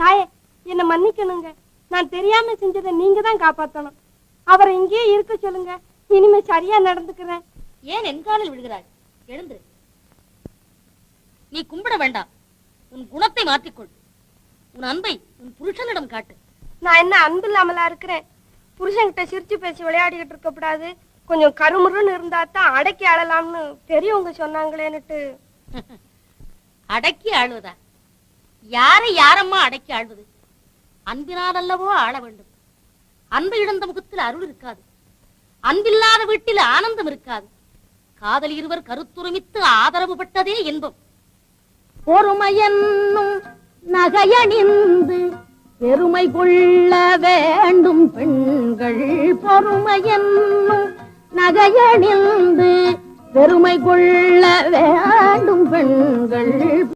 தாயே என்ன மன்னிக்கணுங்க. நான் தெரியாம செஞ்சதை நீங்க தான் காப்பாத்தணும். அவரை இங்கேயே இருக்க சொல்லுங்க. இனிமே சரியா நடந்துக்கிறேன். ஏன் என் காலில் விழுகிறாய்? எழுந்து. நீ கும்பிட வேண்டாம். உன் குணத்தை மாற்றிக்கொள். உன் அன்பை உன் புருஷனிடம் காட்டு. நான் என்ன அன்பு இல்லாமலா இருக்கிறேன்? புருஷன்கிட்ட சிரிச்சு பேசி விளையாடிக்கிட்டு இருக்க கூடாது கொஞ்சம் கருமுருன்னு இருந்தா தான் அடக்கி ஆளலாம்னு பெரியவங்க சொன்னாங்களேன்னுட்டு. அடக்கி ஆழ்வதா யாரை யாரம்மா அடக்கி ஆள்வது? அன்பினால் அல்லவோ ஆள வேண்டும். அன்பு இழந்த முகத்தில் அருள் இருக்காது. அன்பில்லாத வீட்டில் ஆனந்தம் இருக்காது. காதல் இருவர் கருத்துருமித்து ஆதரவு பட்டதே இன்பம். பொறுமையென்னும் நகையணிந்து பெருமை கொள்ள வேண்டும் பெண்கள். பொறுமையென்னும் நகையணிந்து பெருமை கொள்ள வேண்டும் பெண்கள்.